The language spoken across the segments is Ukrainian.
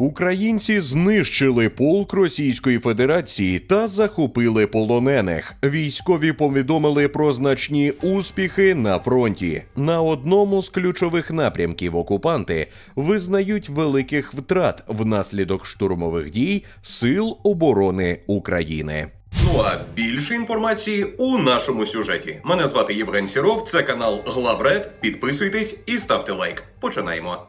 Українці знищили полк Російської Федерації та захопили полонених. Військові повідомили про значні успіхи на фронті. На одному з ключових напрямків окупанти визнають великих втрат внаслідок штурмових дій Сил оборони України. Ну а більше інформації у нашому сюжеті. Мене звати Євген Сіров. Це канал Главред. Підписуйтесь і ставте лайк. Починаємо.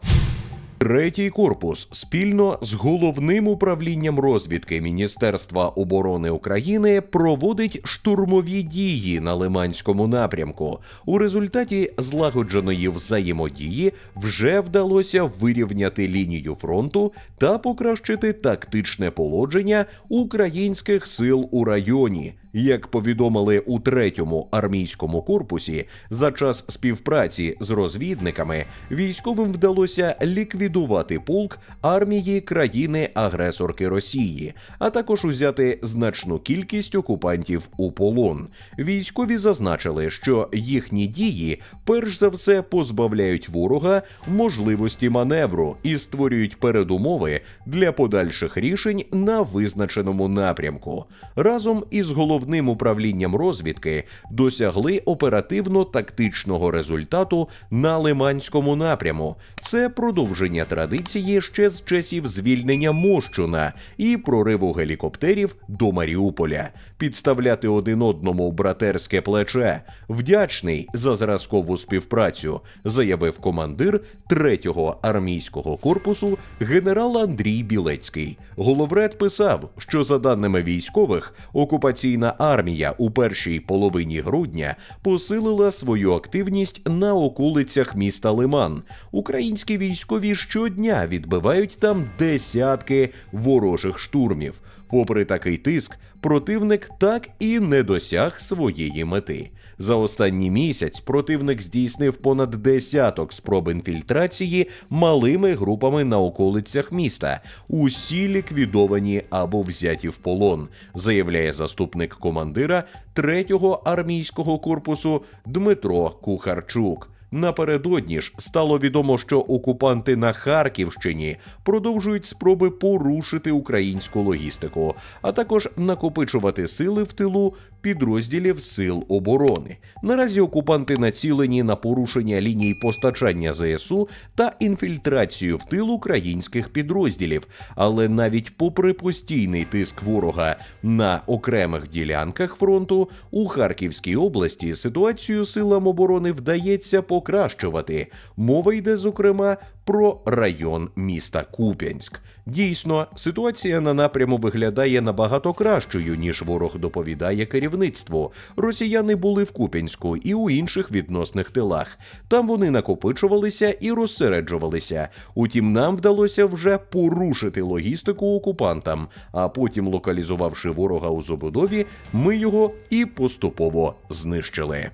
Третій корпус спільно з головним управлінням розвідки Міністерства оборони України проводить штурмові дії на Лиманському напрямку. У результаті злагодженої взаємодії вже вдалося вирівняти лінію фронту та покращити тактичне положення українських сил у районі. Як повідомили у третьому армійському корпусі, за час співпраці з розвідниками військовим вдалося ліквідувати полк армії країни-агресорки Росії, а також узяти значну кількість окупантів у полон. Військові зазначили, що їхні дії перш за все позбавляють ворога можливості маневру і створюють передумови для подальших рішень на визначеному напрямку. Разом із головним управлінням розвідки досягли оперативно-тактичного результату на Лиманському напряму. Це продовження традиції ще з часів звільнення Мощуна і прориву гелікоптерів до Маріуполя. Підставляти один одному братерське плече. Вдячний за зразкову співпрацю, заявив командир 3-го армійського корпусу генерал Андрій Білецький. Головред писав, що за даними військових, окупаційна армія у першій половині грудня посилила свою активність на околицях міста Лиман. Українські військові щодня відбивають там десятки ворожих штурмів. Попри такий тиск, противник так і не досяг своєї мети. За останній місяць противник здійснив понад десяток спроб інфільтрації малими групами на околицях міста. Усі ліквідовані або взяті в полон, заявляє заступник командира 3-го армійського корпусу Дмитро Кухарчук. Напередодні ж стало відомо, що окупанти на Харківщині продовжують спроби порушити українську логістику, а також накопичувати сили в тилу підрозділів сил оборони. Наразі окупанти націлені на порушення ліній постачання ЗСУ та інфільтрацію в тил українських підрозділів. Але навіть попри постійний тиск ворога на окремих ділянках фронту у Харківській області ситуацію силам оборони вдається покращувати. Мова йде зокрема про район міста Куп'янськ. Дійсно, ситуація на напряму виглядає набагато кращою, ніж ворог доповідає керівництву. Росіяни були в Куп'янську і у інших відносних тилах. Там вони накопичувалися і розсереджувалися. Утім, нам вдалося вже порушити логістику окупантам, а потім, локалізувавши ворога у забудові, ми його і поступово знищили.